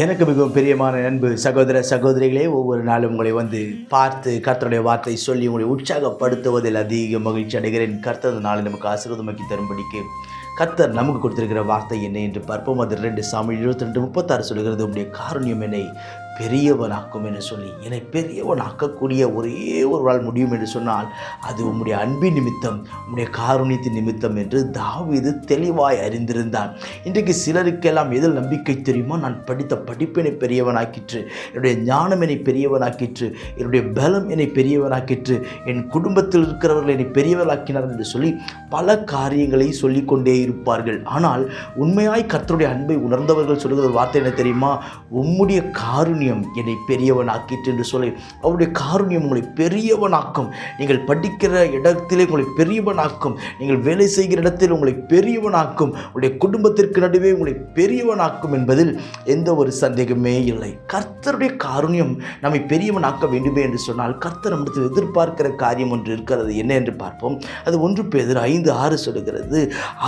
எனக்கு மிகவும் பிரியமான அன்பு சகோதர சகோதரிகளே ஒவ்வொரு நாளும் உங்களை வந்து பார்த்து கர்த்தருடைய வார்த்தை சொல்லி உங்களை உற்சாகப்படுத்துவதில் அதிக மகிழ்ச்சி அடைகிறேன். கர்த்தர் நாளை நமக்கு ஆசீர்வாதமாக்கி தரும்படிக்கு கர்த்தர் நமக்கு கொடுத்திருக்கிற வார்த்தை என்ன என்று பார்ப்போம். அது ரெண்டு சாமி இருபத்தி ரெண்டு முப்பத்தாறு சொல்கிறது உடைய காரணியம் என்னை பெரியவனாக்கும் என்று சொல்லி என்னை பெரியவனாக்கக்கூடிய ஒரே ஒரு நாள் முடியும் என்று சொன்னால் அது உம்முடைய அன்பின் நிமித்தம் உம்முடைய காரணியத்தின் நிமித்தம் என்று தாவிது தெளிவாய் அறிந்திருந்தான். இன்றைக்கு சிலருக்கெல்லாம் எதில் நம்பிக்கை தெரியுமா நான் படித்த படிப்பினை பெரியவனாக்கிற்று என்னுடைய ஞானம் என்னை பெரியவனாக்கிற்று என்னுடைய பலம் என்னை பெரியவனாக்கிற்று என் குடும்பத்தில் இருக்கிறவர்கள் என்னை பெரியவனாக்கினார் என்று சொல்லி பல காரியங்களை சொல்லிக்கொண்டே இருப்பார்கள். ஆனால் உண்மையாய் கர்த்தருடைய அன்பை உணர்ந்தவர்கள் சொல்லுகிற ஒரு வார்த்தை என்ன தெரியுமா? உம்முடைய காருண்யம் என்னை பெரியவனாக்கிட்டு என்று சொல்லி அவருடைய காருண்யம் உங்களை பெரியவனாக்கும். நீங்கள் படிக்கிற இடத்திலே உங்களை பெரியவனாக்கும். நீங்கள் வேலை செய்கிற இடத்தில் உங்களை பெரியவனாக்கும். உங்களுடைய குடும்பத்திற்கு நடுவே உங்களை பெரியவனாக்கும் என்பதில் எந்த ஒரு சந்தேகமே இல்லை. கர்த்தருடைய காருண்யம் நம்மை பெரியவனாக்க வேண்டுமே என்று சொன்னால் கர்த்தர் நம்மிடத்தில் எதிர்பார்க்கிற காரியம் ஒன்று இருக்கிறது. என்ன என்று பார்ப்போம். அது ஒன்று பேர் ஐந்து ஆறு சொல்லுகிறது.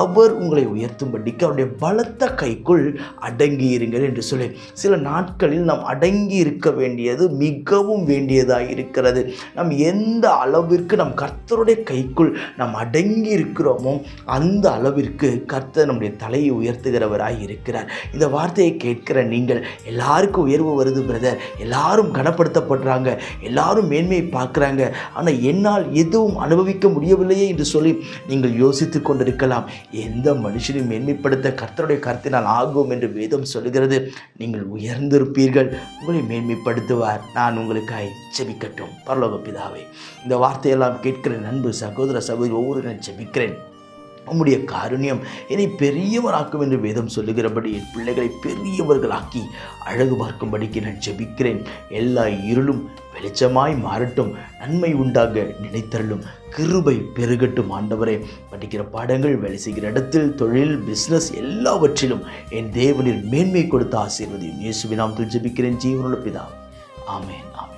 அவர் உங்களை உயர்த்தும்படிக்கு அவருடைய பலத்த கைக்குள் அடங்கி இருங்கள் என்று சொல்லி சில நாட்களில் நாம் அடங்கி இருக்க வேண்டியது மிகவும் வேண்டியதாக இருக்கிறது. நம் எந்த அளவிற்கு நம் கர்த்தருடைய கைக்குள் நாம் அடங்கி இருக்கிறோமோ அந்த அளவிற்கு கர்த்தர் நம்முடைய தலையை உயர்த்துகிறவராக இருக்கிறார். இந்த வார்த்தையை கேட்கிற நீங்கள் எல்லாருக்கும் உயர்வு வருது பிரதர் எல்லாரும் கனப்படுத்தப்படுறாங்க. எல்லாரும் மேன்மையை பார்க்குறாங்க. ஆனால் என்னால் எதுவும் அனுபவிக்க முடியவில்லையே என்று சொல்லி நீங்கள் யோசித்து கொண்டிருக்கலாம். எந்த மனுஷனையும் மேன்மைப்படுத்த கர்த்தருடைய கருத்தினால் ஆகும் என்று வேதம் சொல்கிறது நீங்கள் உயர்ந்திருப்பீர்கள். உங்களை மேன்மைப்படுத்துவார். நான் உங்களுக்காய் செபிக்கட்டும் பரலோக பிதாவே இந்த வார்த்தையெல்லாம் கேட்கிற நண்பு சகோதர சகோதரி ஒவ்வொரு நான் செபிக்கிறேன் உம்முடைய காருண்யம் என்னை பெரியவராக்கும் என்று வேதம் சொல்லுகிறபடி என் பிள்ளைகளை பெரியவர்களாக்கி அழகு பார்க்கும்படிக்கு நான் ஜெபிக்கிறேன். எல்லா இருளும் வெளிச்சமாய் மாறட்டும். நன்மை உண்டாக நினைத்தருளும். கிருபை பெருகட்டும் ஆண்டவரே. படிக்கிற பாடங்கள் வேலை செய்கிற இடத்தில் தொழில் பிஸ்னஸ் எல்லாவற்றிலும் என் தேவனில் மேன்மை கொடுத்த ஆசீர்வதியும். இயேசுவினாம் ஜெபிக்கிறேன். ஜீவனுள்ள பிதா. ஆமேன் ஆமென்.